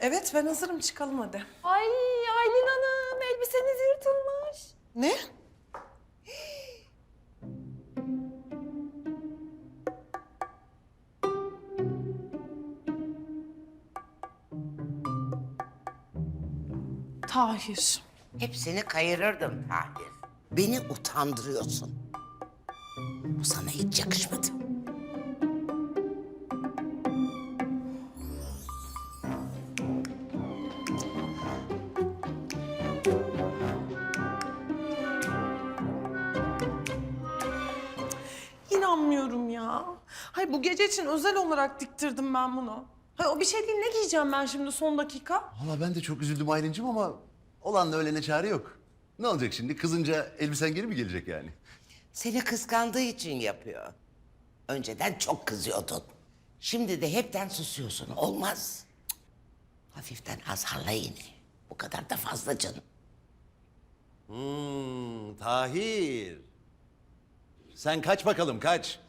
Evet ben hazırım çıkalım hadi. Ay Aylin Hanım elbiseniz yırtılmış. Ne? Tahir. Hepsini kayırırdım Tahir. Beni utandırıyorsun. Bu sana hiç yakışmadı. Hay bu gece için özel olarak diktirdim ben bunu. Hay o bir şey değil ne giyeceğim ben şimdi son dakika? Valla ben de çok üzüldüm Aylin'cim ama olan da ölene çare yok. Ne olacak şimdi? Kızınca elbisen geri mi gelecek yani? Seni kıskandığı için yapıyor. Önceden çok kızıyordun. Şimdi de hepten susuyorsun. Olmaz. Cık. Hafiften azarla yine. Bu kadar da fazla canım. Hmm, Tahir. Sen kaç bakalım kaç.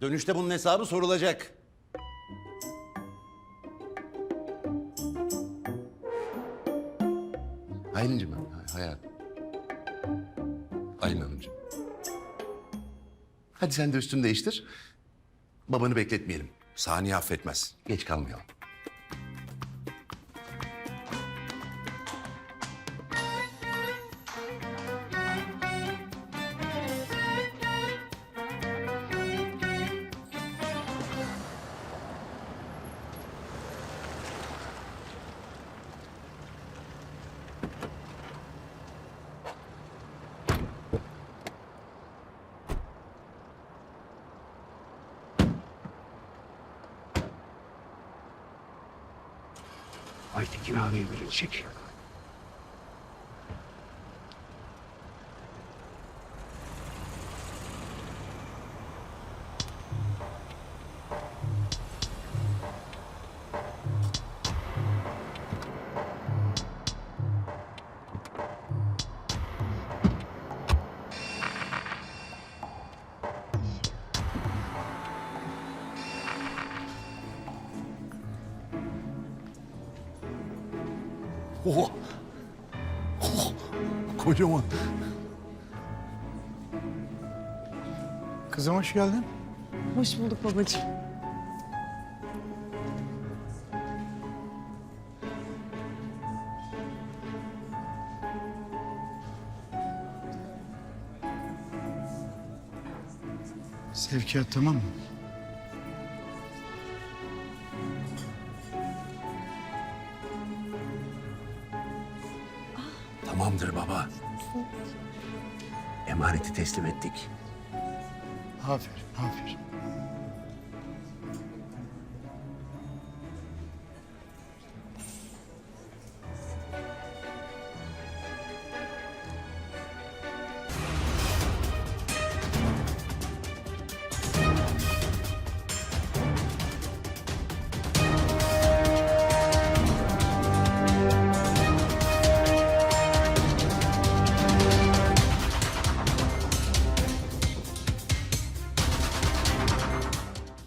Dönüşte bunun hesabı sorulacak. Aylin'cim ha- hayatım. Aylin Hanımcığım. Hadi sen de üstünü değiştir. Babanı bekletmeyelim. Saniye affetmez. Geç kalmayalım. Aytekin abiye verilecek. Oha! Oh! Kocaman. Kızım hoş geldin. Hoş bulduk babacığım. Sevkiyat tamam mı? Tamamdır baba. Emaneti teslim ettik. Aferin, aferin.